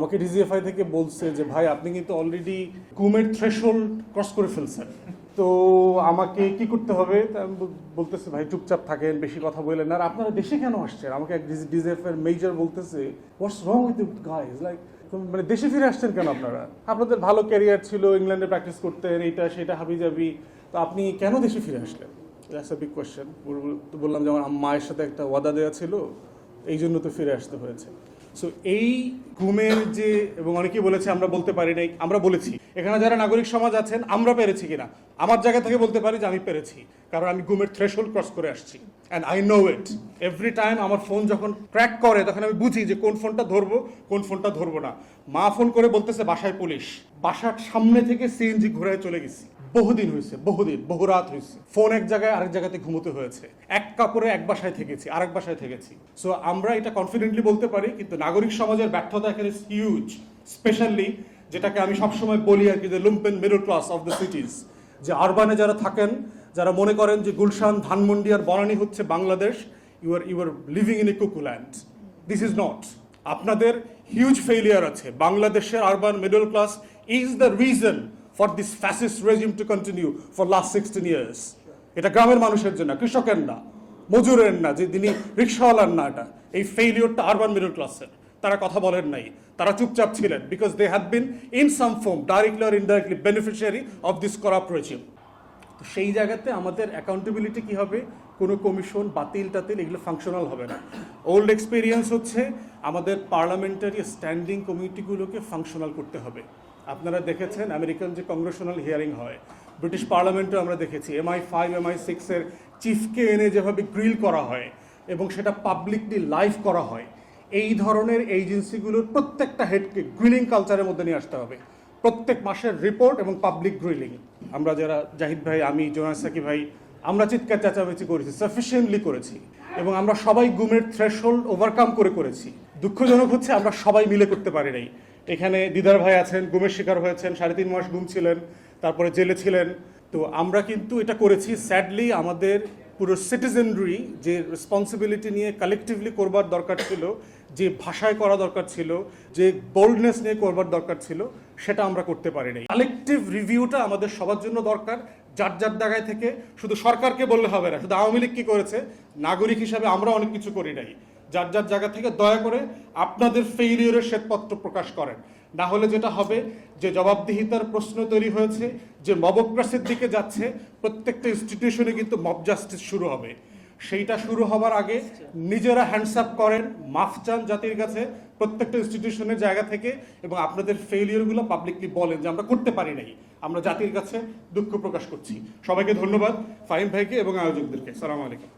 আমাকে ডিজিএফআই থেকে বলছে যে, ভাই, আপনি কিন্তু অলরেডি কুমের থ্রেশোল্ড ক্রস করে ফেলছেন। তো আমাকে কি করতে হবে? আমি বলতেছে, ভাই, চুপচাপ থাকেন, বেশি কথা বললেন আর আপনারা দেশে কেন আসছেন? আমাকে এক ডিজিএফ এর মেজর বলতেছে what's wrong with guys like মানে দেশে ফিরে আসছেন কেন আপনারা? আপনাদের ভালো ক্যারিয়ার ছিল, ইংল্যান্ডে প্র্যাকটিস করতেন, এইটা, সেটা হাবি যাবি তো আপনি কেন দেশে ফিরে আসলেন? দ্যাটস আ বিগ কোয়েশ্চেন বললাম যে, আমার মায়ের সাথে একটা ওয়াদা দেওয়া ছিল এই জন্য তো ফিরে আসতে হয়েছে। সো এই ঘুমের যে, এবং অনেকেই বলেছে আমরা বলতে পারি নাই, আমরা বলেছি। এখানে যারা নাগরিক সমাজ আছেন, আমরা পেরেছি কিনা? আমার জায়গা থেকে বলতে পারি যে আমি পেরেছি, কারণ আমি ঘুমের থ্রেশহোল্ড ক্রস করে আসছি। And I know it every time আমার ফোন যখন ক্র্যাক করে, তখন আমি বুঝি যে কোন ফোনটা ধরবো, কোন ফোনটা ধরবো না। মা ফোন করে বলতেছে, বাসায় পুলিশ। বাসার সামনে থেকে সিএনজি ঘুরে চলে গেছি। বহুদিন হয়েছে, বহুদিন, বহু রাত হয়েছে। ফোন এক জায়গায়, আরেক জায়গাতে ঘুমোতে হয়েছে। এক কাপড়ে এক বাসায় থেকেছি, আরেক বাসায় থেকেছি। সো আমরা এটা কনফিডেন্টলি বলতে পারি, কিন্তু নাগরিক সমাজের ব্যর্থতা এখানে হিউজ স্পেশালি যেটাকে আমি সবসময় বলি আর কি যে lumpen middle class of the cities যে আরবানে যারা থাকেন, যারা মনে করেন যে গুলশান, ধানমন্ডি আর বনানী হচ্ছে Bangladesh you are you are living in a cuckooland this is not আপনাদের হিউজ ফেলিয়ার আছে। বাংলাদেশের urban middle class is the reason for this fascist regime to continue for last sixteen years এটা গ্রামের মানুষের জন্য, কৃষকের না, মজুরের না, যে যিনি রিক্সাওয়ালার না এটা। এই ফেলিওরটা আরবান মিডল ক্লাসের তারা কথা বলেন নাই। তারা চুপচাপ ছিলেন because they have been in some form directly R indirectly beneficiary of this corrupt regime সেই জায়গাতে আমাদের অ্যাকাউন্টেবিলিটি কি হবে? কোনো কমিশন বাতিল টাতিল এগুলো ফাংশনাল হবে না। ওল্ড এক্সপিরিয়েন্স হচ্ছে আমাদের পার্লামেন্টারি স্ট্যান্ডিং কমিটিগুলোকে ফাংশনাল করতে হবে। আপনারা দেখেছেন আমেরিকান যে কংগ্রেশনাল হিয়ারিং হয় ব্রিটিশ পার্লামেন্টে আমরা দেখেছি। এমআই ফাইভ এমআই সিক্সের চিফকে এনে যেভাবে গ্রিল করা হয় এবং সেটা পাবলিকলি লাইভ করা হয়, এই ধরনের এজেন্সিগুলোর প্রত্যেকটা হেডকে গ্রিলিং কালচারের মধ্যে নিয়ে আসতে হবে। প্রত্যেক মাসের রিপোর্ট এবং পাবলিক গ্রিলিং আমরা যারা জাহিদ ভাই, আমি, জোনাস সাকি ভাই আমরা চিৎকার চেঁচামেচি করেছি সাফিসিয়েন্টলি করেছি, এবং আমরা সবাই গুমের থ্রেশহোল্ড ওভারকাম করে করেছি। দুঃখজনক হচ্ছে আমরা সবাই মিলে করতে পারি নাই। এখানে দিদার ভাই আছেন গুমের শিকার হয়েছেন, সাড়ে তিন মাস গুম ছিলেন, তারপরে জেলে ছিলেন। তো আমরা কিন্তু এটা করেছি স্যাডলি আমাদের পুরো সিটিজেনরি যে রেসপন্সিবিলিটি নিয়ে কালেকটিভলি করবার দরকার ছিল, যে ভাষায় করা দরকার ছিল, যে বোল্ডনেস নিয়ে করবার দরকার ছিল সেটা আমরা করতে পারি নাই কালেকটিভ রিভিউটা আমাদের সবার জন্য দরকার। যার যার জায়গায় থেকে শুধু সরকারকে বললে হবে না, শুধু আওয়ামী লীগ কি করেছে, নাগরিক হিসাবে আমরা অনেক কিছু করি নাই। যার যার জায়গা থেকে দয়া করে আপনাদের ফেইলিয়রের শ্বেতপত্র প্রকাশ করেন। না হলে যেটা হবে, যে জবাবদিহিতার প্রশ্ন তৈরি হয়েছে, যে মবক্রাসির দিকে যাচ্ছে, প্রত্যেকটা ইনস্টিটিউশনে কিন্তু মব জাস্টিস শুরু হবে। সেইটা শুরু হবার আগে নিজেরা হ্যান্ডস আপ করেন, মাফ চান জাতির কাছে প্রত্যেকটা ইনস্টিটিউশনের জায়গা থেকে এবং আপনাদের ফেইলিয়রগুলো পাবলিকলি বলেন যে আমরা করতে পারি নাই। আমরা জাতির কাছে দুঃখ প্রকাশ করছি। সবাইকে ধন্যবাদ ফাহিম ভাইকে এবং আয়োজকদেরকে। সালাম আলাইকুম।